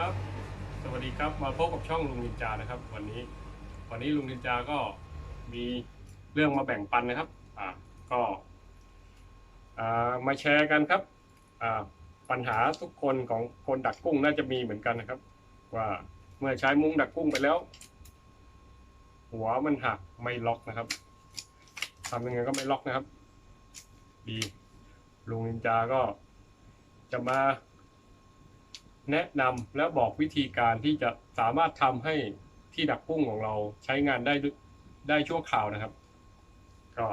ครับ สวัสดีครับมาพบกับช่องลุงนินจานะครับ วันนี้ วันนี้ลุงนินจาก็มีเรื่องมาแบ่งปันนะครับ อ่าก็อ่ามาแชร์กันครับอ่าปัญหาทุกคนของคนดักกุ้งน่าจะมีเหมือนกันนะครับ ว่าเมื่อใช้มุ้งดักกุ้งไปแล้ว หัวมันหักไม่ล็อกนะครับทำยังไงก็ไม่ล็อกนะครับ ดีลุงนินจาก็จะมา แนะนำและบอกวิธีการที่จะสามารถทำให้ที่ดักกุ้งของเราใช้งานได้ได้ชั่วคราวนะครับ ก็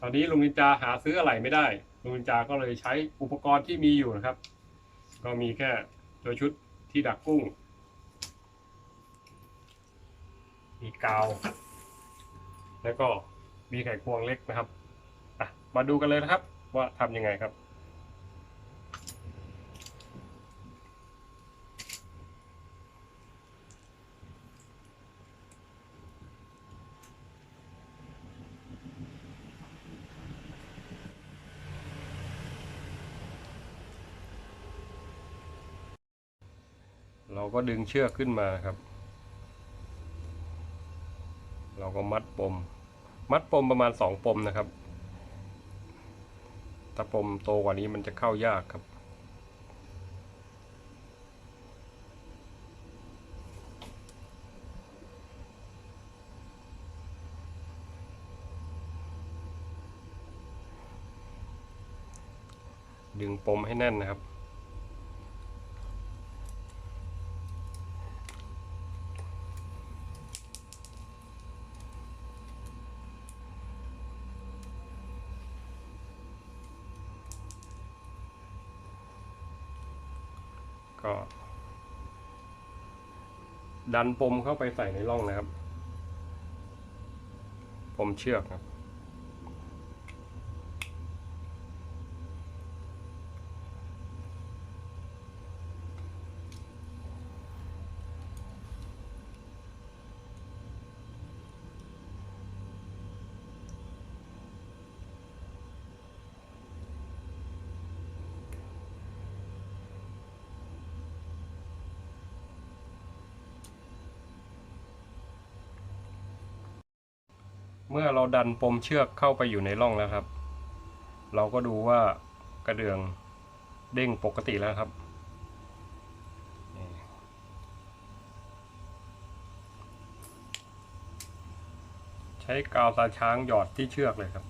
ตอนนี้ลุงนินจาหาซื้ออะไรไม่ได้ลุงนินจาก็เลยใช้อุปกรณ์ที่มีอยู่นะครับ ก็มีแค่ตัวชุดที่ดักกุ้ง มีกาว แล้วก็มีไขควงเล็กนะครับมาดูกันเลยนะครับ ว่าทำยังไงครับ เราก็ดึงเชือกขึ้นมาครับ เราก็มัดปม มัดปมประมาณสองปมนะครับ ถ้าปมโตกว่านี้มันจะเข้ายากครับดึงปมให้แน่นนะครับ ก็ ดันปมเข้าไปใส่ในร่องนะครับปมเชือกครับ เมื่อเราดันปมเชือกเข้าไปอยู่ในร่องแล้วครับ เราก็ดูว่ากระเดื่องเด้งปกติแล้วครับ ใช้กาวตาช้างหยอดที่เชือกเลยครับ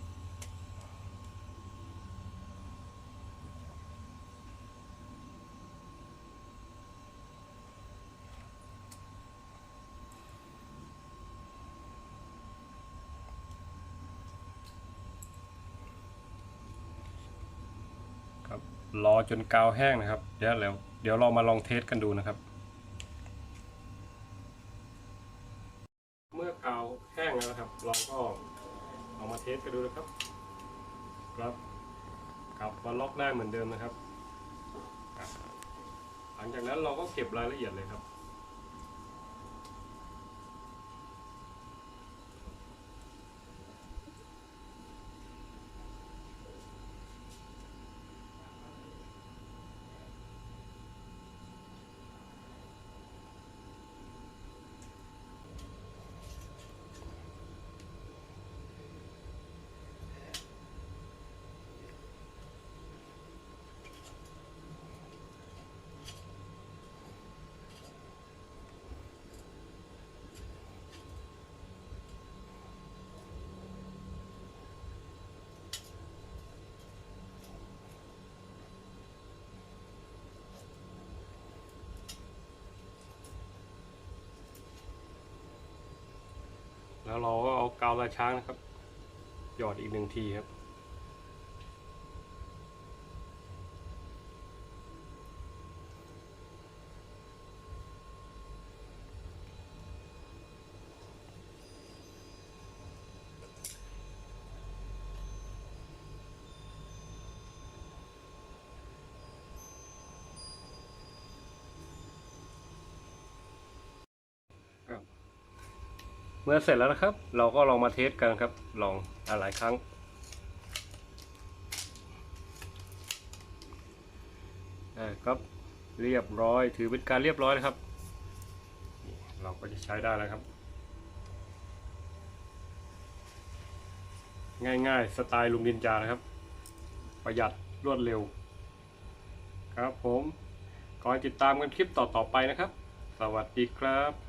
ค รอจนกาวแห้งนะครับ เดี๋ยวแล้วเดี๋ยวเรามาลองเทสกันดูนะครับ เมื่อกาวแห้งแล้วนะครับ เราก็เอามาเทสกันดูนะครับ ครับกลับมาล็อกได้เหมือนเดิมนะครับ หลังจากนั้นเราก็เก็บรายละเอียดเลยครับ แล้วเราก็เอากาวตาช้างนะครับ หยอดอีกหนึ่งทีครับ เมื่อเสร็จแล้วนะครับ เราก็ลองมาเทสกันครับ ลองหลายครั้งอ่าครับ เรียบร้อย ถือเป็นการเรียบร้อยนะครับ เราก็จะใช้ได้แล้วครับ ง่ายๆ สไตล์ลุงดินจานะครับ ประหยัดรวดเร็ว ครับผมขอให้ติดตามกันคลิปต่อๆไปนะครับ สวัสดีครับ